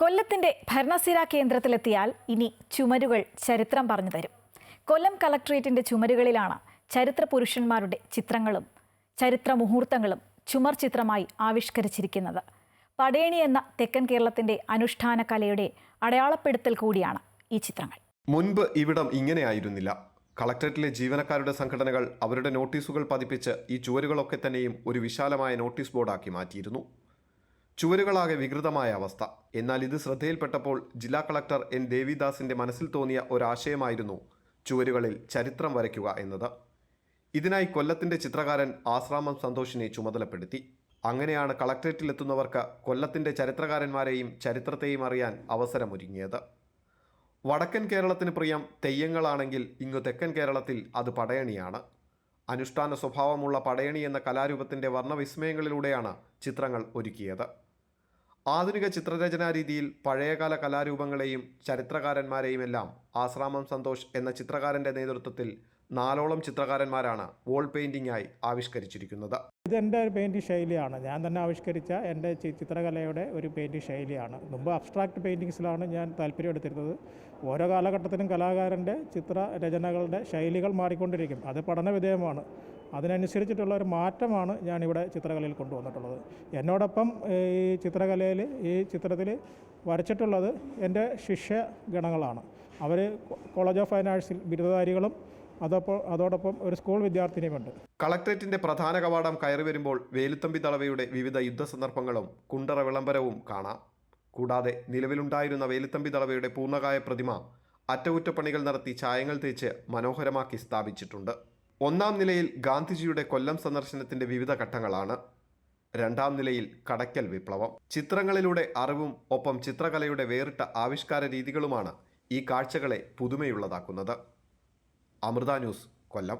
കൊല്ലത്തിന്റെ ഭരണസിര കേന്ദ്രത്തിലെത്തിയാൽ ഇനി ചുമരുകൾ ചരിത്രം പറഞ്ഞു തരും. കൊല്ലം കളക്ട്രേറ്റിന്റെ ചുമരുകളിലാണ് ചരിത്ര പുരുഷന്മാരുടെ ചിത്രങ്ങളും ചരിത്ര മുഹൂർത്തങ്ങളും ചുമർ ചിത്രമായി ആവിഷ്കരിച്ചിരിക്കുന്നത്. പടയണി എന്ന തെക്കൻ കേരളത്തിന്റെ അനുഷ്ഠാന കലയുടെ അടയാളപ്പെടുത്തൽ കൂടിയാണ് ഈ ചിത്രങ്ങൾ. മുൻപ് ഇവിടം ഇങ്ങനെയായിരുന്നില്ല. കളക്ടറേറ്റിലെ ജീവനക്കാരുടെ സംഘടനകൾ അവരുടെ നോട്ടീസുകൾ പതിപ്പിച്ച് ഈ ചുവരുകളൊക്കെ തന്നെയും ഒരു വിശാലമായ നോട്ടീസ് ബോർഡാക്കി മാറ്റിയിരുന്നു. ചുവരുകളാകെ വികൃതമായ അവസ്ഥ. എന്നാൽ ഇത് ശ്രദ്ധയിൽപ്പെട്ടപ്പോൾ ജില്ലാ കളക്ടർ എൻ. ദേവിദാസിന്റെ മനസ്സിൽ തോന്നിയ ഒരാശയമായിരുന്നു ചുവരുകളിൽ ചരിത്രം വരയ്ക്കുക എന്നത്. ഇതിനായി കൊല്ലത്തിന്റെ ചിത്രകാരൻ ആശ്രാമം സന്തോഷിനെ ചുമതലപ്പെടുത്തി. അങ്ങനെയാണ് കളക്ടറേറ്റിലെത്തുന്നവർക്ക് കൊല്ലത്തിന്റെ ചരിത്രകാരന്മാരെയും ചരിത്രത്തെയും അറിയാൻ അവസരമൊരുങ്ങിയത്. വടക്കൻ കേരളത്തിന് പ്രിയം തെയ്യങ്ങളാണെങ്കിൽ ഇങ്ങു തെക്കൻ കേരളത്തിൽ അത് പടയണിയാണ്. അനുഷ്ഠാന സ്വഭാവമുള്ള പടയണി എന്ന കലാരൂപത്തിന്റെ വർണവിസ്മയങ്ങളിലൂടെയാണ് ചിത്രങ്ങൾ ഒരുക്കിയത്. ആധുനിക ചിത്രരചനാ രീതിയിൽ പഴയകാല കലാരൂപങ്ങളെയും ചരിത്രകാരന്മാരെയും എല്ലാം ആശ്രാമം സന്തോഷ് എന്ന ചിത്രകാരന്റെ നേതൃത്വത്തിൽ നാലോളം ചിത്രകാരന്മാരാണ് വോൾ പെയിന്റിംഗായി ആവിഷ്കരിച്ചിരിക്കുന്നത്. ഇതെന്റെ ഒരു പെയിന്റിംഗ് ശൈലിയാണ്. ഞാൻ തന്നെ ആവിഷ്കരിച്ച എന്റെ ചിത്രകലയുടെ ഒരു പെയിന്റിംഗ് ശൈലിയാണ്. മുമ്പ് അബ്സ്ട്രാക്ട് പെയിന്റിങ്സിലാണ് ഞാൻ താല്പര്യം എടുത്തിരുന്നത്. ഓരോ കാലഘട്ടത്തിലും കലാകാരന്റെ ചിത്രരചനകളുടെ ശൈലികൾ മാറിക്കൊണ്ടിരിക്കും. അത് പഠനവിധേയമാണ്. അതിനനുസരിച്ചിട്ടുള്ള ഒരു മാറ്റമാണ് ഞാനിവിടെ ചിത്രകലയിൽ കൊണ്ടുവന്നിട്ടുള്ളത്. എന്നോടൊപ്പം ഈ ചിത്രകലയിൽ ഈ ചിത്രത്തിൽ വരച്ചിട്ടുള്ളത് എന്റെ ശിഷ്യഗണങ്ങളാണ്. അവർ കോളേജ് ഓഫ് ഫൈൻ ആർട്സിൽ ബിരുദധാരികളും അതപ്പോൾ അതോടൊപ്പം ഒരു സ്കൂൾ വിദ്യാർത്ഥിനിയുമുണ്ട്. കളക്ടറേറ്റിന്റെ പ്രധാന കവാടം കയറി വരുമ്പോൾ വേലുത്തമ്പി തളവയുടെ വിവിധ യുദ്ധ സന്ദർഭങ്ങളും കുണ്ടറ വിളംബരവും കാണാം. കൂടാതെ നിലവിലുണ്ടായിരുന്ന വേലുത്തമ്പി തളവയുടെ പൂർണകായ പ്രതിമ അറ്റകുറ്റപ്പണികൾ നടത്തി ചായങ്ങൾ തേച്ച് മനോഹരമാക്കി സ്ഥാപിച്ചിട്ടുണ്ട്. ഒന്നാം നിലയിൽ ഗാന്ധിജിയുടെ കൊല്ലം സന്ദർശനത്തിന്റെ വിവിധ ഘട്ടങ്ങളാണ്. രണ്ടാം നിലയിൽ കടയ്ക്കൽ വിപ്ലവം. ചിത്രങ്ങളിലൂടെ അറിവും ഒപ്പം ചിത്രകലയുടെ വേറിട്ട ആവിഷ്കാര രീതികളുമാണ് ഈ കാഴ്ചകളെ പുതുമയുള്ളതാക്കുന്നത്. അമൃത ന്യൂസ് കൊല്ലം.